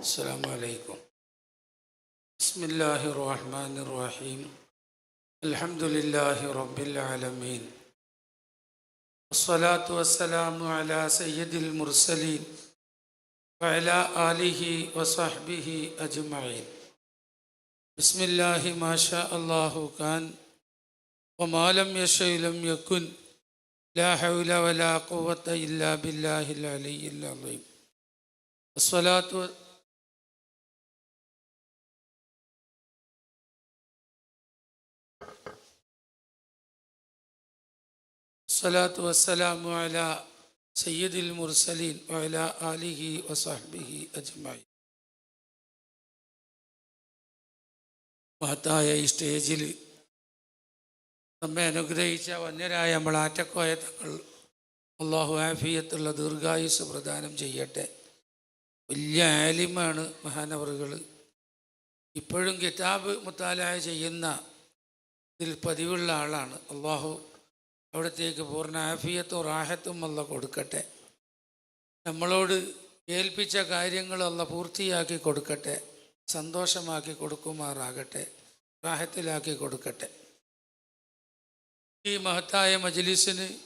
السلام عليكم. بسم الله الرحمن الرحيم. الحمد لله رب العالمين. والصلاة والسلام على سيد المرسلين وعلى آله وصحبه أجمعين. بسم الله ما شاء الله كان وما لم يشأ لم يكن. لا حول ولا قوة إلا بالله العلي العظيم. الصلاة വസ്സലാത്തു വസ്സലാമു അല സയ്യിദുൽ മുർസലീൻ വഅല ആലിഹി വസഹ്ബിഹി അജ്മായി മഹത്തായ ഈ സ്റ്റേജിൽ നമ്മെ അനുഗ്രഹിച്ച വന്യരായ നമ്മൾ ആറ്റക്കോയ തങ്ങൾ അള്ളാഹു ആഫിയത്തുള്ള ദീർഘായുസ് പ്രദാനം ചെയ്യട്ടെ. വലിയ ആലിമാണ് മഹാനവറുകൾ. ഇപ്പോഴും കിതാബ് മുത്താലായ ചെയ്യുന്ന ഇതിൽ പതിവുള്ള ആളാണ് അള്ളാഹു അവിടത്തേക്ക് പൂർണ ആഫിയത്തും റാഹത്തും അല്ല കൊടുക്കട്ടെ. നമ്മളോട് ഏൽപ്പിച്ച കാര്യങ്ങൾ അല്ല പൂർത്തിയാക്കി കൊടുക്കട്ടെ. സന്തോഷമാക്കി കൊടുക്കുമാറാകട്ടെ. റാഹത്തിലാക്കി കൊടുക്കട്ടെ. ഈ മഹത്തായ മജ്ലിസിന്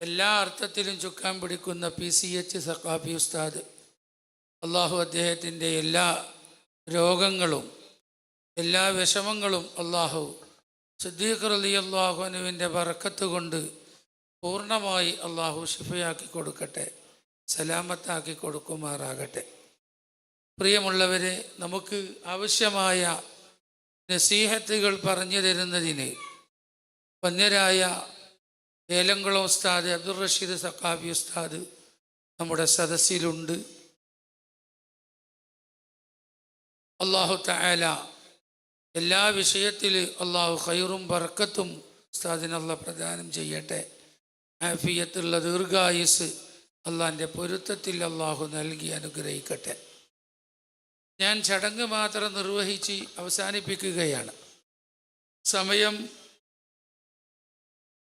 എല്ലാ അർത്ഥത്തിലും ചുക്കാൻ പിടിക്കുന്ന പി സി എച്ച് സഖാഫി ഉസ്താദ് അള്ളാഹു അദ്ദേഹത്തിന്റെ എല്ലാ രോഗങ്ങളും എല്ലാ വിഷമങ്ങളും അള്ളാഹു സിദ്ദീഖ് അലി അള്ളാഹുനുവിന്റെ വറക്കത്ത് കൊണ്ട് പൂർണമായി അള്ളാഹു ഷിഫയാക്കി കൊടുക്കട്ടെ സലാമത്താക്കി കൊടുക്കുമാറാകട്ടെ. പ്രിയമുള്ളവരെ നമുക്ക് ആവശ്യമായ നസീഹത്തുകൾ പറഞ്ഞു തരുന്നതിന് പന്നരായ ഏലംകുളം ഉസ്താദ് അബ്ദുൾ റഷീദ് സക്കാബി ഉസ്താദ് നമ്മുടെ സദസ്സിലുണ്ട്. അള്ളാഹു തആല എല്ലാ വിഷയത്തിൽ അള്ളാഹു ഖൈറും ബർക്കത്തും ഉസ്താദിനുള്ള പ്രദാനം ചെയ്യട്ടെ. ആഫിയത്തുള്ള ദീർഘായുസ് അള്ളാഹിന്റെ പൊരുത്തത്തിൽ അള്ളാഹു നൽകി അനുഗ്രഹിക്കട്ടെ. ഞാൻ ചടങ്ങ് മാത്രം നിർവഹിച്ച് അവസാനിപ്പിക്കുകയാണ്. സമയം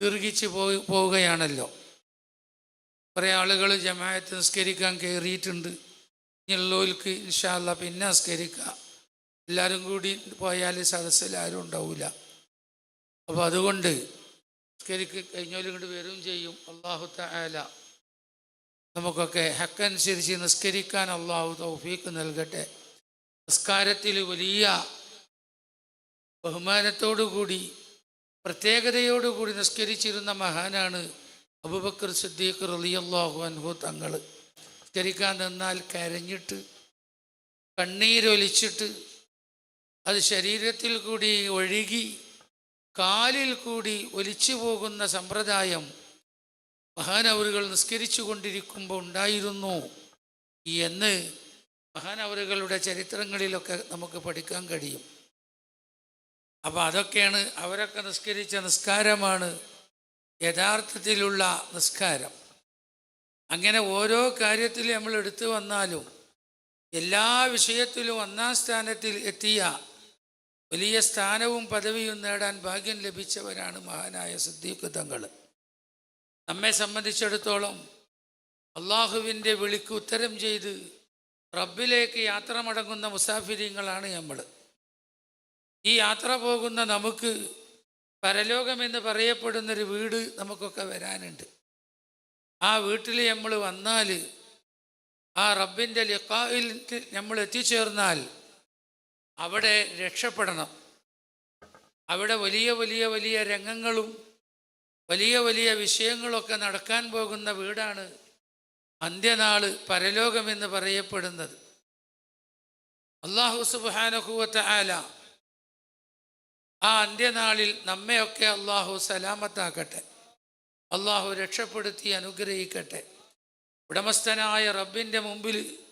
ദീർഘിച്ച് പോയി പോവുകയാണല്ലോ. കുറേ ആളുകൾ ജമായത്ത് നിസ്കരിക്കാൻ കയറിയിട്ടുണ്ട്. ഇനിയുള്ളവർക്ക് ഇൻഷാല്ല പിന്നെ നിസ്കരിക്കാം. എല്ലാവരും കൂടി പോയാൽ സദസ്സിൽ ആരും ഉണ്ടാവില്ല അപ്പോൾ അതുകൊണ്ട് നിസ്കരിക്ക് കഴിഞ്ഞോലും കൊണ്ട് വരും ചെയ്യും. അള്ളാഹു തആല നമുക്കൊക്കെ ഹക്കനുസരിച്ച് നിസ്കരിക്കാൻ അള്ളാഹു തൗഫീക്ക് നൽകട്ടെ. നിസ്കാരത്തിൽ വലിയ ബഹുമാനത്തോടുകൂടി പ്രത്യേകതയോടുകൂടി നിസ്കരിച്ചിരുന്ന മഹാനാണ് അബുബക്കർ സിദ്ദീഖ് റളിയല്ലാഹു അൻഹു തങ്ങൾ നിസ്കരിക്കാൻ നിന്നാൽ കരഞ്ഞിട്ട് കണ്ണീരൊലിച്ചിട്ട് അത് ശരീരത്തിൽ കൂടി ഒഴുകി കാലിൽ കൂടി ഒലിച്ചു പോകുന്ന സമ്പ്രദായം മഹാനവറുകൾ നിസ്കരിച്ചു കൊണ്ടിരിക്കുമ്പോൾ ഉണ്ടായിരുന്നു എന്ന് മഹാനവറുകളുടെ ചരിത്രങ്ങളിലൊക്കെ നമുക്ക് പഠിക്കാൻ കഴിയും. അപ്പോൾ അതൊക്കെയാണ് അവരൊക്കെ നിസ്കരിച്ച നിസ്കാരമാണ് യഥാർത്ഥത്തിലുള്ള നിസ്കാരം. അങ്ങനെ ഓരോ കാര്യത്തിൽ നമ്മൾ എടുത്തു വന്നാലും എല്ലാ വിഷയത്തിലും ഒന്നാം സ്ഥാനത്തിൽ എത്തിയ വലിയ സ്ഥാനവും പദവിയും നേടാൻ ഭാഗ്യം ലഭിച്ചവരാണ് മഹാനായ സിദ്ദീഖ് തങ്ങൾ. നമ്മെ സംബന്ധിച്ചിടത്തോളം അള്ളാഹുവിന്റെ വിളിക്ക് ഉത്തരം ചെയ്ത് റബ്ബിലേക്ക് യാത്ര മടങ്ങുന്ന മുസാഫിരിങ്ങളാണ് നമ്മൾ. ഈ യാത്ര പോകുന്ന നമുക്ക് പരലോകമെന്ന് പറയപ്പെടുന്നൊരു വീട് നമുക്കൊക്കെ വരാനുണ്ട്. ആ വീട്ടിൽ നമ്മൾ വന്നാൽ ആ റബ്ബിന്റെ ലിഖായിൽ നമ്മൾ എത്തിച്ചേർന്നാൽ അവിടെ രക്ഷപ്പെടണം. അവിടെ വലിയ വലിയ വലിയ രംഗങ്ങളും വലിയ വലിയ വിഷയങ്ങളൊക്കെ നടക്കാൻ പോകുന്ന വീടാണ് അന്ത്യനാൾ പരലോകമെന്ന് പറയപ്പെടുന്നത്. അള്ളാഹു സുബാനഹുവറ്റ ആല ആ അന്ത്യനാളിൽ നമ്മയൊക്കെ അള്ളാഹു സലാമത്താക്കട്ടെ. അള്ളാഹു രക്ഷപ്പെടുത്തി അനുഗ്രഹിക്കട്ടെ. ഉടമസ്ഥനായ റബ്ബിന്റെ മുമ്പിൽ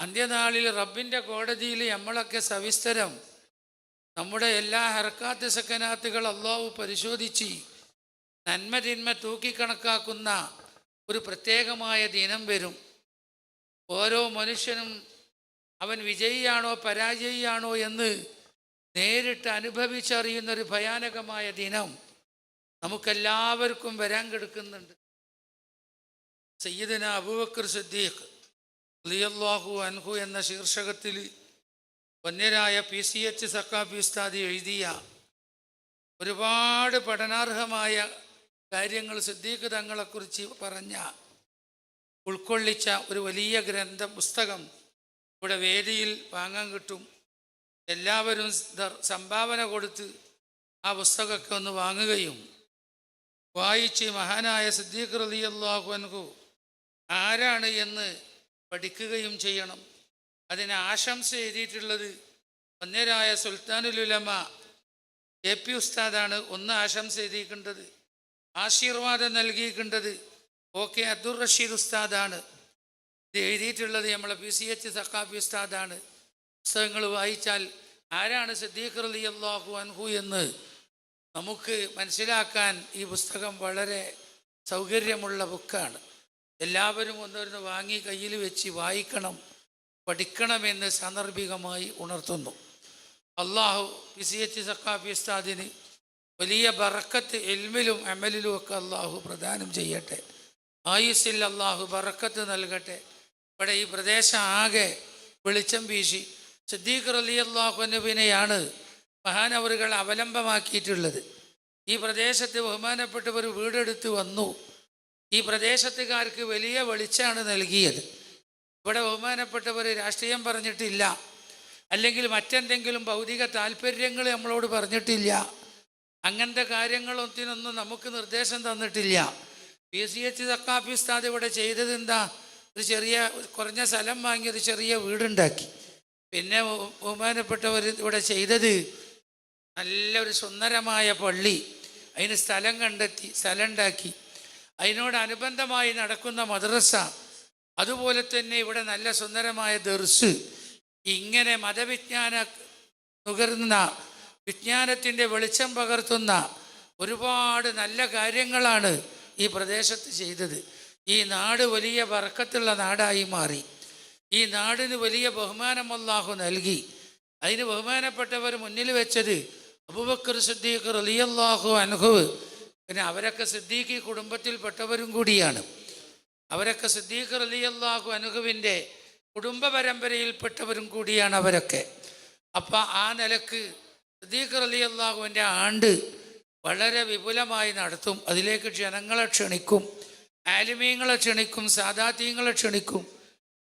അന്ത്യനാളിൽ റബ്ബിന്റെ കോടതിയിൽ നമ്മളൊക്കെ സവിസ്തരം. നമ്മുടെ എല്ലാ ഹർക്കാത്ത് സക്കനാത്തുകൾ അള്ളാഹു പരിശോധിച്ച് നന്മ തിന്മ തൂക്കിക്കണക്കാക്കുന്ന ഒരു പ്രത്യേകമായ ദിനം വരും. ഓരോ മനുഷ്യനും അവൻ വിജയിയാണോ പരാജയിയാണോ എന്ന് നേരിട്ട് അനുഭവിച്ചറിയുന്നൊരു ഭയാനകമായ ദിനം നമുക്കെല്ലാവർക്കും വരാൻ കിടക്കുന്നുണ്ട്. സയ്യിദിന അബൂബക്കർ സിദ്ദീഖ് ലിയല്ലാഹു അൻഹു എന്ന ശീർഷകത്തിൽ വന്യരായ പി സി എച്ച് സക്കാഫി ഉസ്താദി എഴുതിയ ഒരുപാട് പഠനാർഹമായ കാര്യങ്ങൾ സിദ്ദീഖ് തങ്ങളെക്കുറിച്ച് പറഞ്ഞ ഉൾക്കൊള്ളിച്ച ഒരു വലിയ ഗ്രന്ഥ പുസ്തകം ഇവിടെ വേദിയിൽ വാങ്ങാൻ കിട്ടും. എല്ലാവരും സംഭാവന കൊടുത്ത് ആ പുസ്തകമൊക്കെ ഒന്ന് വാങ്ങുകയും വായിച്ച് മഹാനായ സിദ്ദീഖ് റലിയല്ലാഹു അൻഹു ആരാണ് എന്ന് പഠിക്കുകയും ചെയ്യണം. അതിന് ആശംസ എഴുതിയിട്ടുള്ളത് ഒന്നേരായ സുൽത്താനുലുലമ എ പി ഉസ്താദാണ്. ഒന്ന് ആശംസ എഴുതിയിട്ടുണ്ടത് ആശീർവാദം നൽകിയിട്ടുണ്ടത് ഒ കെ അബ്ദുൾ റഷീദ് ഉസ്താദാണ്. ഇത് എഴുതിയിട്ടുള്ളത് നമ്മളെ പി സി എച്ച് സക്കാഫി ഉസ്താദാണ്. പുസ്തകങ്ങൾ വായിച്ചാൽ ആരാണ് സിദ്ദീഖ് റലി അള്ളാഹു അൻഹു എന്ന് നമുക്ക് മനസ്സിലാക്കാൻ ഈ പുസ്തകം വളരെ സൗകര്യമുള്ള ബുക്കാണ്. എല്ലാവരും ഒന്നൊരുന്ന് വാങ്ങി കയ്യിൽ വെച്ച് വായിക്കണം പഠിക്കണമെന്ന് സാന്ദർഭികമായി ഉണർത്തുന്നു. അള്ളാഹു എച്ച് സക്കാഫി ഉസ്താദിന് വലിയ ബറക്കത്ത് എൽമിലും അമലിലും ഒക്കെ അള്ളാഹു പ്രദാനം ചെയ്യട്ടെ. ആയുസ്സിൽ അള്ളാഹു ബറക്കത്ത് നൽകട്ടെ. ഇവിടെ ഈ പ്രദേശം ആകെ വെളിച്ചം വീശി. സിദ്ദീഖ് അലി അള്ളാഹുനുവിനെയാണ് മഹാനവറുകൾ അവലംബമാക്കിയിട്ടുള്ളത്. ഈ പ്രദേശത്ത് ബഹുമാനപ്പെട്ടവർ വീടെടുത്ത് വന്നു. ഈ പ്രദേശത്തുകാർക്ക് വലിയ വെളിച്ചമാണ് നൽകിയത്. ഇവിടെ ബഹുമാനപ്പെട്ടവർ രാഷ്ട്രീയം പറഞ്ഞിട്ടില്ല. അല്ലെങ്കിൽ മറ്റെന്തെങ്കിലും ഭൗതിക താല്പര്യങ്ങൾ നമ്മളോട് പറഞ്ഞിട്ടില്ല. അങ്ങനത്തെ കാര്യങ്ങളൊത്തിനൊന്നും നമുക്ക് നിർദ്ദേശം തന്നിട്ടില്ല. പി സി എച്ച് തക്കാപ്പി ഉസ്താദ് ഇവിടെ ചെയ്തത് എന്താ? ഒരു ചെറിയ കുറഞ്ഞ സ്ഥലം വാങ്ങി ഒരു ചെറിയ വീടുണ്ടാക്കി. പിന്നെ ബഹു- ബഹുമാനപ്പെട്ടവർ ഇവിടെ ചെയ്തത് നല്ലൊരു സുന്ദരമായ പള്ളി. അതിന് സ്ഥലം കണ്ടെത്തി സ്ഥലം ഉണ്ടാക്കി. അതിനോടനുബന്ധമായി നടക്കുന്ന മദ്രസ അതുപോലെ തന്നെ ഇവിടെ നല്ല സുന്ദരമായ ദർസ് ഇങ്ങനെ മതവിജ്ഞാന നുകരുന്ന വിജ്ഞാനത്തിന്റെ വെളിച്ചം പകർത്തുന്ന ഒരുപാട് നല്ല കാര്യങ്ങളാണ് ഈ പ്രദേശത്ത് ചെയ്തത്. ഈ നാട് വലിയ വറക്കത്തുള്ള നാടായി മാറി. ഈ നാടിന് വലിയ ബഹുമാനം അള്ളാഹു നൽകി. അതിന് ബഹുമാനപ്പെട്ടവർ മുന്നിൽ വെച്ചത് അബുബക്കർ സിദ്ദീഖ് റലിയല്ലാഹു അൻഹു പിന്നെ അവരൊക്കെ സിദ്ദീഖി കുടുംബത്തിൽപ്പെട്ടവരും കൂടിയാണ്. അവരൊക്കെ സിദ്ദീഖ് റലിയല്ലാഹു അനുഹുവിന്റെ കുടുംബ പരമ്പരയിൽപ്പെട്ടവരും കൂടിയാണ് അവരൊക്കെ. അപ്പം ആ നിലയ്ക്ക് സിദ്ദീഖ് റലിയല്ലാഹുവിന്റെ ആണ്ട് വളരെ വിപുലമായി നടത്തും. അതിലേക്ക് ജനങ്ങളെ ക്ഷണിക്കും ആലിമീങ്ങളെ ക്ഷണിക്കും സാദാത്യങ്ങളെ ക്ഷണിക്കും.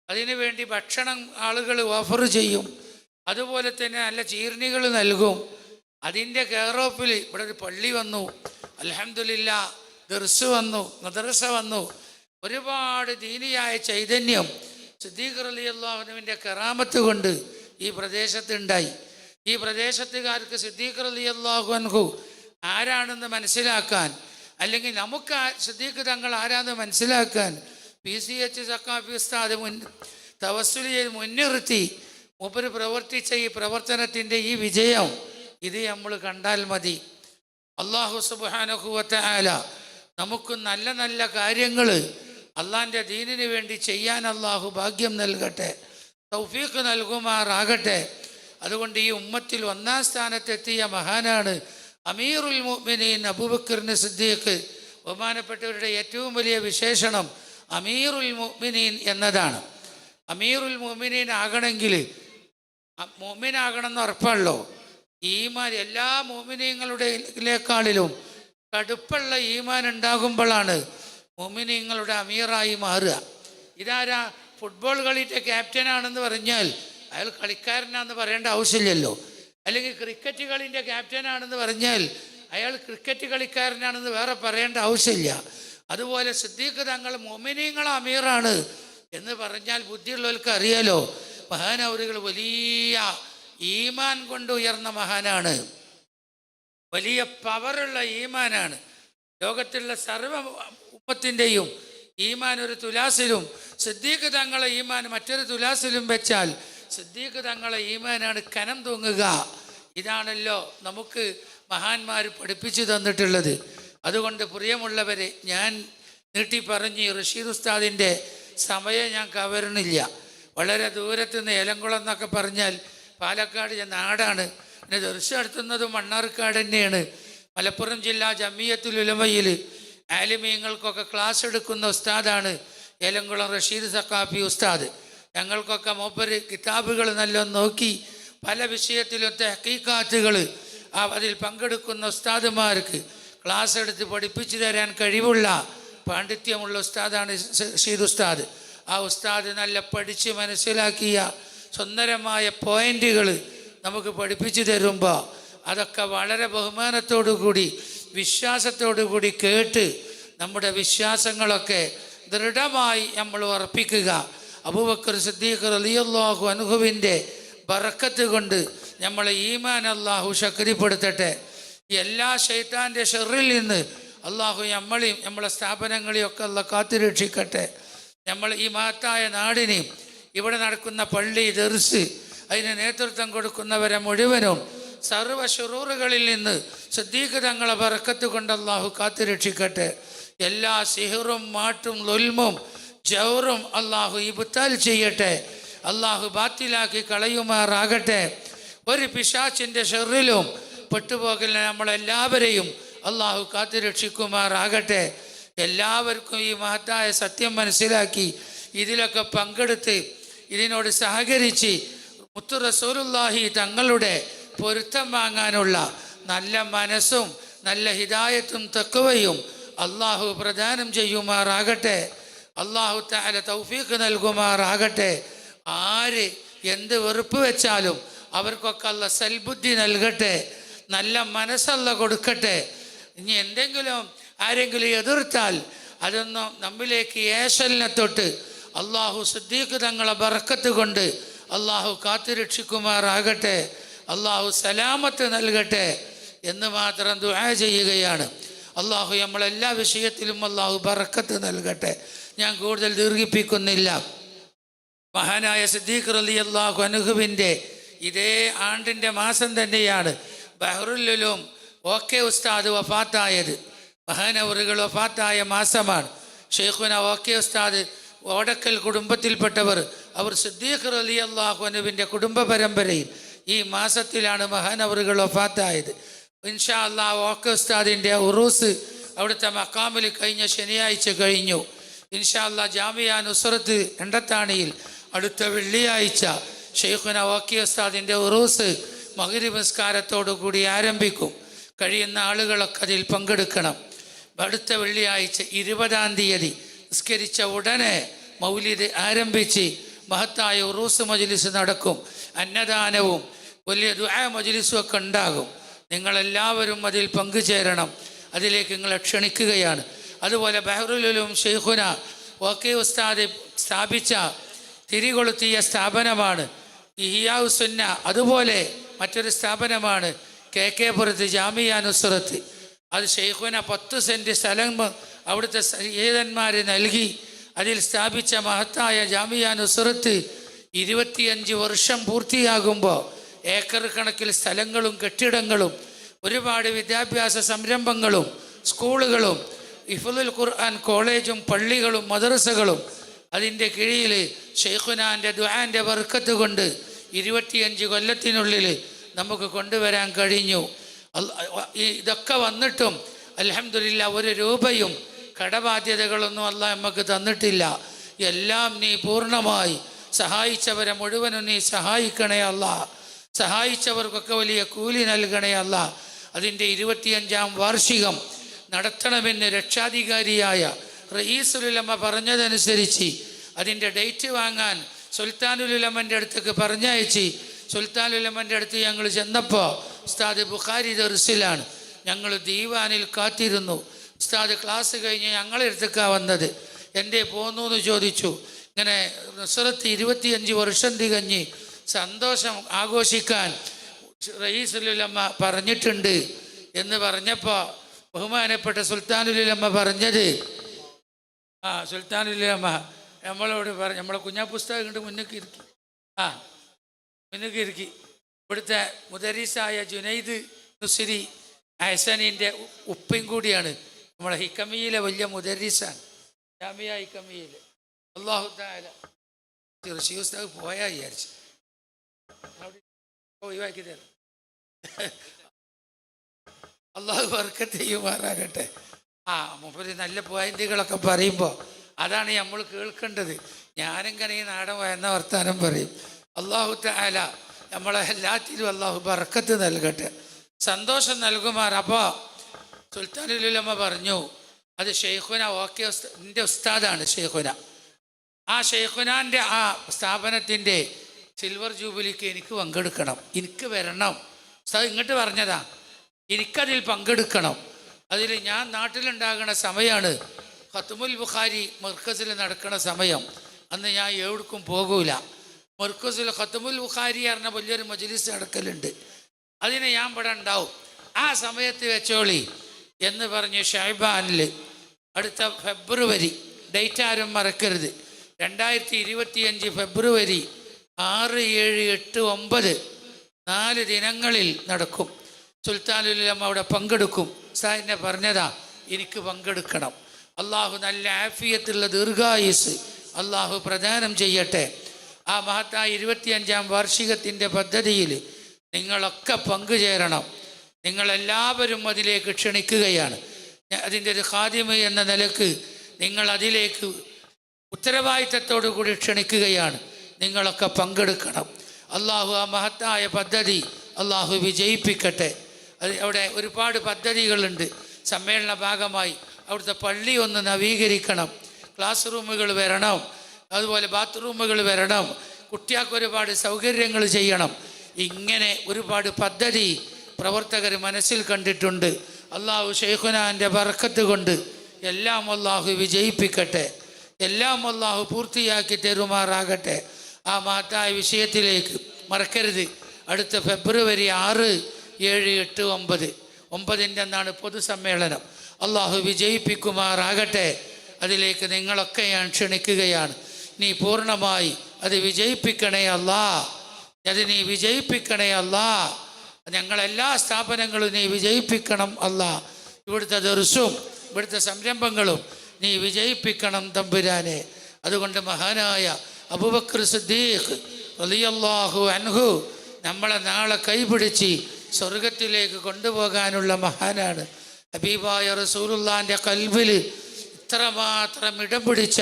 അതിനുവേണ്ടി ഭക്ഷണം ആളുകൾ ഓഫർ ചെയ്യും. അതുപോലെ തന്നെ നല്ല ചീർണികൾ നൽകും. അതിന്റെ കെയർ ഓഫിൽ ഇവിടെ ഒരു പള്ളി വന്നു. അലഹമില്ല ദർസ് വന്നു മദ്രസ വന്നു. ഒരുപാട് ദീനിയായ ചൈതന്യം സിദ്ദീഖ് അലി അള്ളാഹുനുവിന്റെ കറാമത്ത് കൊണ്ട് ഈ പ്രദേശത്തുണ്ടായി. ഈ പ്രദേശത്തുകാർക്ക് സിദ്ദീഖ് അലി അള്ളാഹു അൻഹു ആരാണെന്ന് മനസ്സിലാക്കാൻ അല്ലെങ്കിൽ നമുക്ക് സിദ്ദീഖ് തങ്ങൾ ആരാന്ന് മനസ്സിലാക്കാൻ പി സി എച്ച് സക്കാഫി ഉസ്താദ് മുൻ തവസ്സുൽ ചെയ്ത് മുൻനിർത്തി മുപ്പര് പ്രവർത്തിച്ച ഈ പ്രവർത്തനത്തിന്റെ ഈ വിജയം ഇത് നമ്മൾ കണ്ടാൽ മതി. അള്ളാഹു സുബാനഹുവത്തായാല നമുക്ക് നല്ല നല്ല കാര്യങ്ങൾ അള്ളാന്റെ ദീനിന് വേണ്ടി ചെയ്യാൻ അള്ളാഹു ഭാഗ്യം നൽകട്ടെ തൗഫീഖ് നൽകുമാറാകട്ടെ. അതുകൊണ്ട് ഈ ഉമ്മത്തിൽ ഒന്നാം സ്ഥാനത്തെത്തിയ മഹാനാണ് അമീറുൽ മുഅ്മിനീൻ അബൂബക്കറിന് സിദ്ദീഖ്. ബഹുമാനപ്പെട്ടവരുടെ ഏറ്റവും വലിയ വിശേഷണം അമീറുൽ മുഅ്മിനീൻ എന്നതാണ്. അമീറുൽ മുഅ്മിനീൻ ആകണമെങ്കിൽ മുഅ്മിനാകണം എന്ന് ഉറപ്പുള്ളൂ ഈമാൻ എല്ലാ മോമിനീങ്ങളുടെയിലേക്കാളിലും കടുപ്പുള്ള ഈമാൻ ഉണ്ടാകുമ്പോഴാണ് മോമിനിയങ്ങളുടെ അമീറായി മാറുക. ഇതാരാ? ഫുട്ബോൾ കളിയുടെ ക്യാപ്റ്റനാണെന്ന് പറഞ്ഞാൽ അയാൾ കളിക്കാരനാണെന്ന് പറയേണ്ട ആവശ്യമില്ലല്ലോ. അല്ലെങ്കിൽ ക്രിക്കറ്റ് കളിന്റെ ക്യാപ്റ്റനാണെന്ന് പറഞ്ഞാൽ അയാൾ ക്രിക്കറ്റ് കളിക്കാരനാണെന്ന് വേറെ പറയേണ്ട ആവശ്യമില്ല. അതുപോലെ സിദ്ദീഖ് തങ്ങൾ മൊമിനീങ്ങൾ അമീറാണ് എന്ന് പറഞ്ഞാൽ ബുദ്ധിയുള്ളവർക്ക് അറിയാലോ. മഹാനവറുകൾ വലിയ ഈമാൻ കൊണ്ട് ഉയർന്ന മഹാനാണ്. വലിയ പവറുള്ള ഈമാനാണ്. ലോകത്തിലുള്ള സർവ ഉപ്പത്തിന്റെയും ഈമാൻ ഒരു തുലാസിലും സിദ്ദീഖ് തങ്ങളെ ഈമാൻ മറ്റൊരു തുലാസിലും വെച്ചാൽ സിദ്ദീഖ് തങ്ങളെ ഈമാനാണ് കനം തൂങ്ങുക. ഇതാണല്ലോ നമുക്ക് മഹാന്മാർ പഠിപ്പിച്ചു തന്നിട്ടുള്ളത്. അതുകൊണ്ട് പ്രിയമുള്ളവരെ ഞാൻ നീട്ടി പറഞ്ഞ് റഷീദ് ഉസ്താദിന്റെ സമയം ഞാൻ കവരണില്ല വളരെ ദൂരത്തുനിന്ന് ഏലംകുളം എന്നൊക്കെ പറഞ്ഞാൽ പാലക്കാട് നാടാണ് പിന്നെ ദർശനം നടത്തുന്നത് മണ്ണാർക്കാട് തന്നെയാണ്. മലപ്പുറം ജില്ലാ ജമിയത്തുൽ ഉലമയിൽ ആലിമീങ്ങൾക്കൊക്കെ ക്ലാസ് എടുക്കുന്ന ഉസ്താദാണ് ഏലംകുളം റഷീദ് സക്കാഫി ഉസ്താദ്. ഞങ്ങൾക്കൊക്കെ മൂപ്പര് കിതാബുകൾ നല്ലോണം നോക്കി പല വിഷയത്തിലും തെഹക്കീക്കാത്തുകൾ ആ അതിൽ പങ്കെടുക്കുന്ന ഉസ്താദുമാർക്ക് ക്ലാസ് എടുത്ത് പഠിപ്പിച്ചു തരാൻ കഴിവുള്ള പാണ്ഡിത്യമുള്ള ഉസ്താദാണ് ഷീദ് ഉസ്താദ്. ആ ഉസ്താദ് നല്ല പഠിച്ച് മനസ്സിലാക്കിയ സുന്ദരമായ പോയിന്റുകൾ നമുക്ക് പഠിപ്പിച്ചു തരുമ്പോൾ അതൊക്കെ വളരെ ബഹുമാനത്തോടു കൂടി വിശ്വാസത്തോടു കൂടി കേട്ട് നമ്മുടെ വിശ്വാസങ്ങളൊക്കെ ദൃഢമായി നമ്മൾ ഉറപ്പിക്കുക. അബൂബക്കർ സിദ്ദീഖ് റലിയല്ലാഹു അനുഭവിന്റെ ബറക്കത്ത് കൊണ്ട് നമ്മളെ ഈമാൻ അള്ളാഹു ശക്തിപ്പെടുത്തട്ടെ. എല്ലാ ശൈത്താന്റെ ഷെറിൽ നിന്ന് അള്ളാഹു നമ്മളെയും നമ്മളെ സ്ഥാപനങ്ങളെയും ഒക്കെ അല്ല കാത്തുരക്ഷിക്കട്ടെ. നമ്മൾ ഈ മഹത്തായ നാടിനെയും ഇവിടെ നടക്കുന്ന പള്ളി ദർസ് അതിന് നേതൃത്വം കൊടുക്കുന്നവരെ മുഴുവനും സർവ ഷുറൂറുകളിൽ നിന്ന് സിദ്ദീഖ് തങ്ങളെ പറക്കത്ത് കൊണ്ട് അള്ളാഹു കാത്തുരക്ഷിക്കട്ടെ എല്ലാ സിഹറും മാട്ടും ലൊൽമും ജൗറും അള്ളാഹു ഇബുത്താൽ ചെയ്യട്ടെ. അള്ളാഹു ബാത്തിലാക്കി കളയുമാറാകട്ടെ. ഒരു പിശാച്ചിന്റെ ഷെറിലും പെട്ടുപോകലിനെ നമ്മളെല്ലാവരെയും അള്ളാഹു കാത്തുരക്ഷിക്കുമാറാകട്ടെ എല്ലാവർക്കും ഈ മഹത്തായ സത്യം മനസ്സിലാക്കി ഇതിലൊക്കെ പങ്കെടുത്ത് ഇതിനോട് സഹകരിച്ച് മുത്തു റസൂലുല്ലാഹി തങ്ങളുടെ പൊരുത്തം വാങ്ങാനുള്ള നല്ല മനസ്സും നല്ല ഹിദായത്തും തക്കവയും അള്ളാഹു പ്രദാനം ചെയ്യുമാറാകട്ടെ. അള്ളാഹു താല തൗഫീഖ് നൽകുമാറാകട്ടെ. ആര് എന്ത് വെറുപ്പ് വെച്ചാലും അവർക്കൊക്കെ അല്ല സൽബുദ്ധി നൽകട്ടെ. നല്ല മനസ്സല്ല കൊടുക്കട്ടെ. ഇനി എന്തെങ്കിലും ആരെങ്കിലും എതിർത്താൽ അതൊന്നും നമ്മിലേക്ക് ഏശലിനെ തൊട്ട് അള്ളാഹു സിദ്ദീഖ് തങ്ങളെ ബറക്കത്ത് കൊണ്ട് അള്ളാഹു കാത്തുരക്ഷിക്കുമാറാകട്ടെ അള്ളാഹു സലാമത്ത് നൽകട്ടെ എന്ന് മാത്രം ദുആ ചെയ്യുകയാണ്. അള്ളാഹു നമ്മളെല്ലാ വിഷയത്തിലും അള്ളാഹു ബറക്കത്ത് നൽകട്ടെ. ഞാൻ കൂടുതൽ ദീർഘിപ്പിക്കുന്നില്ല. മഹാനായ സിദ്ദീഖ് റലി അള്ളാഹു അനുഹുവിന്റെ ഇതേ ആണ്ടിന്റെ മാസം തന്നെയാണ് ബഹ്റുല്ലും ഓക്കെ ഉസ്താദ് വഫാത്തായത്. മഹാനവറുകൾ വഫാത്തായ മാസമാണ്. ഷെയ്ഖുന ഓക്കെ ഉസ്താദ് ഓടക്കൽ കുടുംബത്തിൽപ്പെട്ടവർ അവർ സിദ്ദീഖ് അലി അള്ളാഹു അനുവിന്റെ കുടുംബ പരമ്പരയിൽ ഈ മാസത്തിലാണ് മഹാനവറുകൾ ഒഫാത്തായത് ഇൻഷാ അള്ളാ ഓക്കസ്താദിന്റെ ഉറൂസ് അവിടുത്തെ മക്കാമിൽ കഴിഞ്ഞ ശനിയാഴ്ച കഴിഞ്ഞു. ഇൻഷാ അള്ളാ ജാമിയ നുസ്രത്ത് എണ്ടത്താണിയിൽ അടുത്ത വെള്ളിയാഴ്ച ഷെയ്ഖുന ഓക്കി ഉസ്താദിന്റെ ഉറൂസ് മകരി നിസ്കാരത്തോടു കൂടി ആരംഭിക്കും. കഴിയുന്ന ആളുകളൊക്കെ അതിൽ പങ്കെടുക്കണം. അടുത്ത വെള്ളിയാഴ്ച ഇരുപതാം തീയതി നിസ്കരിച്ച ഉടനെ മൗലിദ് ആരംഭിച്ച് മഹത്തായ ഉറൂസ് മജ്ലിസ് നടക്കും. അന്നദാനവും വലിയ ദുആ മജ്ലിസും ഒക്കെ ഉണ്ടാകും. നിങ്ങളെല്ലാവരും അതിൽ പങ്കുചേരണം. അതിലേക്ക് നിങ്ങളെ ക്ഷണിക്കുകയാണ്. അതുപോലെ ബഹ്റുലും ഷെയ്ഖുന ഓക്കെ ഉസ്താദ് സ്ഥാപിച്ച തിരികൊളുത്തിയ സ്ഥാപനമാണ്. ഇഹിയാസുന്ന അതുപോലെ മറ്റൊരു സ്ഥാപനമാണ് കെ കെ പുറത്ത് ജാമിയ നുസ്രത്ത്. അത് ഷെയ്ഖുന പത്ത് സെന്റ് സ്ഥലം അവിടുത്തെ സയ്യിദന്മാർ നൽകി അതിൽ സ്ഥാപിച്ച മഹത്തായ ജാമിയ നുസ്രത്ത് ഇരുപത്തിയഞ്ച് വർഷം പൂർത്തിയാകുമ്പോൾ ഏക്കർ കണക്കിൽ സ്ഥലങ്ങളും കെട്ടിടങ്ങളും ഒരുപാട് വിദ്യാഭ്യാസ സംരംഭങ്ങളും സ്കൂളുകളും ഇഫുലുൽ ഖുർആൻ കോളേജും പള്ളികളും മദ്രസകളും അതിന്റെ കീഴിൽ ഷെയ്ഖുനാന്റെ ദുആന്റെ വർക്കത്ത് കൊണ്ട് ഇരുപത്തിയഞ്ച് കൊല്ലത്തിനുള്ളിൽ നമുക്ക് കൊണ്ടുവരാൻ കഴിഞ്ഞു. ഇതൊക്കെ വന്നിട്ടും അലഹമില്ല ഒരു രൂപയും കടബാധ്യതകളൊന്നും അല്ല നമുക്ക് തന്നിട്ടില്ല. എല്ലാം നീ പൂർണമായി സഹായിച്ചവരെ മുഴുവനും നീ സഹായിക്കണേ അല്ല സഹായിച്ചവർക്കൊക്കെ വലിയ കൂലി നൽകണേ അല്ല അതിന്റെ ഇരുപത്തിയഞ്ചാം വാർഷികം നടത്തണമെന്ന് രക്ഷാധികാരിയായ റയീസുലുലമ പറഞ്ഞതനുസരിച്ച് അതിന്റെ ഡേറ്റ് വാങ്ങാൻ സുൽത്താനുലമ്മന്റെ അടുത്തേക്ക് പറഞ്ഞയച്ച് സുൽത്താനുലമ്മന്റെ അടുത്ത് ഞങ്ങൾ ചെന്നപ്പോൾ ഉസ്താദ് ബുഖാരി ദർസിലാണ് ഞങ്ങൾ ദീവാനിൽ കാത്തിരുന്നു. ഉസ്താദ് ക്ലാസ് കഴിഞ്ഞ് ഞങ്ങളെ അടുത്തേക്കാണ് വന്നത്. എന്റെ പോന്നു എന്ന് ചോദിച്ചു. ഇങ്ങനെ നുസറത്ത് ഇരുപത്തിയഞ്ച് വർഷം തികഞ്ഞ് സന്തോഷം ആഘോഷിക്കാൻ റയീസുലുലമ്മ പറഞ്ഞിട്ടുണ്ട് എന്ന് പറഞ്ഞപ്പോൾ ബഹുമാനപ്പെട്ട സുൽത്താനുലമ്മ പറഞ്ഞത്. ആ സുൽത്താനുലമ്മ നമ്മളോട് പറഞ്ഞു നമ്മളെ കുഞ്ഞാ പുസ്തകം കണ്ട് മുന്നേക്ക് ഇരിക്കി ആ മുന്നേക്ക് ഇരിക്കി ഇവിടുത്തെ മുദരീസായ ജുനൈദ് നുസിരി ഹസനീന്റെ ഉപ്പയും കൂടിയാണ്. നമ്മളെ ഹിക്കമിയിലെ വലിയ മുദരിസാണ്. ജാമിയ ഹിക്കമിയിൽ അള്ളാഹു താല ഋഷി ഉസ്താദ് പോയാ വിചാരിച്ചു. ഒഴിവാക്കി തരാം. അള്ളാഹു വർക്കത്ത് ചെയ്യുമാറാകട്ടെ. ആ മുപ്പത് നല്ല പോയിന്റുകളൊക്കെ പറയുമ്പോൾ അതാണ് നമ്മൾ കേൾക്കേണ്ടത്. ഞാനിങ്ങനെ ഈ നാടൻ വയന്ന വർത്താനം പറയും? അള്ളാഹു താല നമ്മളെ എല്ലാത്തിലും അള്ളാഹു ബർക്കത്ത് നൽകട്ടെ. സന്തോഷം നൽകുമാർ അപ്പോൾ സുൽത്താനുലുലമ്മ പറഞ്ഞു അത് ഷെയ്ഖുന ഓക്കെ എന്റെ ഉസ്താദാണ് ഷെയ്ഖുന. ആ ഷെയ്ഖുനാന്റെ ആ സ്ഥാപനത്തിന്റെ സിൽവർ ജൂബിലിക്ക് എനിക്ക് പങ്കെടുക്കണം. എനിക്ക് വരണം. ഉസ്താദ് ഇങ്ങോട്ട് പറഞ്ഞതാ എനിക്കതിൽ പങ്കെടുക്കണം. അതിൽ ഞാൻ നാട്ടിലുണ്ടാകുന്ന സമയമാണ് ഖത്തുമുൽ ബുഖാരി മർക്കസിൽ നടക്കുന്ന സമയം. അന്ന് ഞാൻ എവിടേക്കും പോകൂല. മർക്കസിൽ ഖത്തുമുൽ ബുഖാരി പറഞ്ഞ വലിയൊരു മജ്ലിസ് നടക്കലുണ്ട്. അതിന് ഞാൻ ഇവിടെ ഉണ്ടാവും. ആ സമയത്ത് വെച്ചോളി എന്ന് പറഞ്ഞ് ഷൈബാനിൽ അടുത്ത ഫെബ്രുവരി ഡേറ്റ് ആരും മറക്കരുത്. രണ്ടായിരത്തി ഇരുപത്തിയഞ്ച് ഫെബ്രുവരി ആറ് ഏഴ് എട്ട് ഒമ്പത് നാല് ദിനങ്ങളിൽ നടക്കും. സുൽത്താനുലം അവിടെ പങ്കെടുക്കും. സാറിനെ പറഞ്ഞതാ എനിക്ക് പങ്കെടുക്കണം. അള്ളാഹു നല്ല ആഫിയത്തുള്ള ദീർഘായുസ് അള്ളാഹു പ്രദാനം ചെയ്യട്ടെ. ആ മഹത്തായ ഇരുപത്തിയഞ്ചാം വാർഷികത്തിന്റെ പദ്ധതിയിൽ നിങ്ങളൊക്കെ പങ്കുചേരണം. നിങ്ങളെല്ലാവരും അതിലേക്ക് ക്ഷണിക്കുകയാണ്. അതിന്റെ ഒരു ഖാദിമ എന്ന നിലയ്ക്ക് നിങ്ങൾ അതിലേക്ക് ഉത്തരവാദിത്തത്തോടു കൂടി ക്ഷണിക്കുകയാണ്. നിങ്ങളൊക്കെ പങ്കെടുക്കണം. അള്ളാഹു ആ മഹത്തായ പദ്ധതി അള്ളാഹു വിജയിപ്പിക്കട്ടെ. അത് അവിടെ ഒരുപാട് പദ്ധതികളുണ്ട്. സമ്മേളന ഭാഗമായി അവിടുത്തെ പള്ളി ഒന്ന് നവീകരിക്കണം. ക്ലാസ് റൂമുകൾ വരണം. അതുപോലെ ബാത്റൂമുകൾ വരണം. കുട്ടികൾക്ക് ഒരുപാട് സൗകര്യങ്ങൾ ചെയ്യണം. ഇങ്ങനെ ഒരുപാട് പദ്ധതി പ്രവർത്തകർ മനസ്സിൽ കണ്ടിട്ടുണ്ട്. അള്ളാഹു ഷെയ്ഖുനാന്റെ ബർക്കത്ത് കൊണ്ട് എല്ലാം അള്ളാഹു വിജയിപ്പിക്കട്ടെ. എല്ലാം അള്ളാഹു പൂർത്തിയാക്കി തരുമാറാകട്ടെ. ആ മാറ്റായ വിഷയത്തിലേക്ക് മറക്കരുത്. അടുത്ത ഫെബ്രുവരി ആറ് ഏഴ് എട്ട് ഒമ്പത്. ഒമ്പതിന്റെ അന്നാണ് പൊതുസമ്മേളനം. അള്ളാഹു വിജയിപ്പിക്കുമാറാകട്ടെ. അതിലേക്ക് നിങ്ങളൊക്കെ ഞാൻ ക്ഷണിക്കുകയാണ്. നീ പൂർണമായി അത് വിജയിപ്പിക്കണേ അല്ലാ അത് നീ വിജയിപ്പിക്കണേ അല്ലാ ഞങ്ങളെല്ലാ സ്ഥാപനങ്ങളും നീ വിജയിപ്പിക്കണം അല്ല. ഇവിടുത്തെ ദർസും ഇവിടുത്തെ സംരംഭങ്ങളും നീ വിജയിപ്പിക്കണം തമ്പുരാനെ. അതുകൊണ്ട് മഹാനായ അബുബക്കർ സിദ്ദീഖ് അലിയല്ലാഹു അൻഹു നമ്മളെ നാളെ കൈപിടിച്ച് സ്വർഗത്തിലേക്ക് കൊണ്ടുപോകാനുള്ള മഹാനാണ്. ഹബീബായ റസൂലുള്ളാന്റെ കൽബിൽ ഇത്രമാത്രം ഇടം പിടിച്ച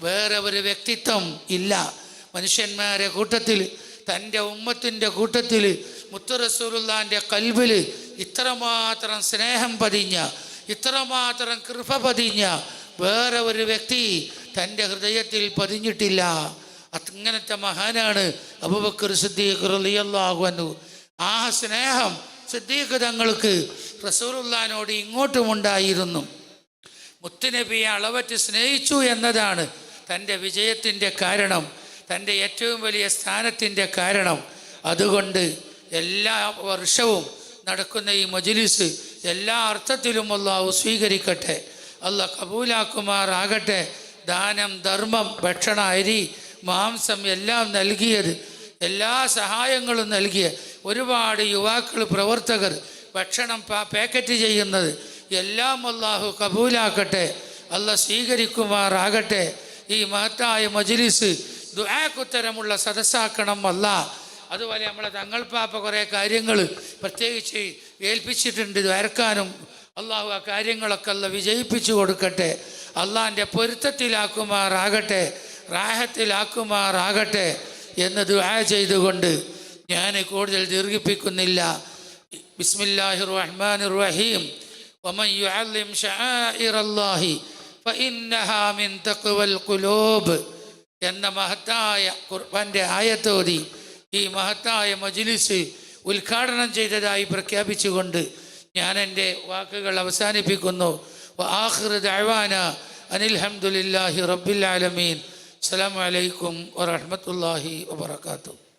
വേറെ ഒരു വ്യക്തിത്വം ഇല്ല. മനുഷ്യന്മാരെ കൂട്ടത്തിൽ തന്റെ ഉമ്മത്തിന്റെ കൂട്ടത്തിൽ മുത്തു റസൂലുള്ളാന്റെ കൽബിൽ ഇത്രമാത്രം സ്നേഹം പതിഞ്ഞ ഇത്രമാത്രം കൃപ പതിഞ്ഞ വേറെ ഒരു വ്യക്തി തന്റെ ഹൃദയത്തിൽ പതിഞ്ഞിട്ടില്ല. അങ്ങനത്തെ മഹാനാണ് അബുബക്കർ സിദ്ദീഖ് റളിയല്ലാഹു അൻഹു. ആ സ്നേഹം സിദ്ദീഖ് തങ്ങൾക്ക് റസൂലുള്ളാനോട് ഇങ്ങോട്ടുമുണ്ടായിരുന്നു. മുത്തുനബിയെ അളവറ്റ് സ്നേഹിച്ചു എന്നതാണ് തന്റെ വിജയത്തിന്റെ കാരണം. തന്റെ ഏറ്റവും വലിയ സ്ഥാനത്തിന്റെ കാരണം അതുകൊണ്ട് എല്ലാ വർഷവും നടക്കുന്ന ഈ മജ്ലിസ് എല്ലാ അർത്ഥത്തിലും അള്ളാഹു സ്വീകരിക്കട്ടെ. അല്ല കബൂലാക്കുമാറാകട്ടെ. ദാനം ധർമ്മം ഭക്ഷണ അരി മാംസം എല്ലാം നൽകിയത് എല്ലാ സഹായങ്ങളും നൽകിയ ഒരുപാട് യുവാക്കൾ പ്രവർത്തകർ ഭക്ഷണം പാക്കറ്റ് ചെയ്യുന്നത് എല്ലാം അള്ളാഹു കബൂലാക്കട്ടെ. അല്ല സ്വീകരിക്കുമാറാകട്ടെ. ഈ മഹത്തായ മജ്ലിസ് ദുആക്കുത്തരമുള്ള സദസ്സാക്കണം അല്ല അതുപോലെ നമ്മളെ തങ്ങൾ പാപ്പ കുറേ കാര്യങ്ങൾ പ്രത്യേകിച്ച് ഏൽപ്പിച്ചിട്ടുണ്ട് വരക്കാനും അള്ളാഹു ആ കാര്യങ്ങളൊക്കെ അല്ല വിജയിപ്പിച്ചു കൊടുക്കട്ടെ അള്ളാഹിൻ്റെ പൊരുത്തത്തിലാക്കുമാറാകട്ടെ റാഹത്തിലാക്കുമാറാകട്ടെ എന്ന് ദുആ ചെയ്തുകൊണ്ട് ഞാൻ കൂടുതൽ ദീർഘിപ്പിക്കുന്നില്ല ബിസ്മില്ലാഹിർ റഹ്മാനിർ റഹീം ومن يعلم شعائر الله فإنها من تقوى القلوب എന്ന മഹത്തായ ഖുർബാന്റെ ആയത്തോതി ഈ മഹത്തായ മജിലിസ് ഉദ്ഘാടനം ചെയ്തതായി പ്രഖ്യാപിച്ചുകൊണ്ട് ഞാൻ എന്റെ വാക്കുകൾ അവസാനിപ്പിക്കുന്നു. ആഖിർ ദഅവാന ഹംദുലില്ലാഹി റബ്ബിൽ ആലമീൻ. അസ്സലാമു അലൈക്കും വറഹ്മത്തുള്ളാഹി വബറകാതുഹു.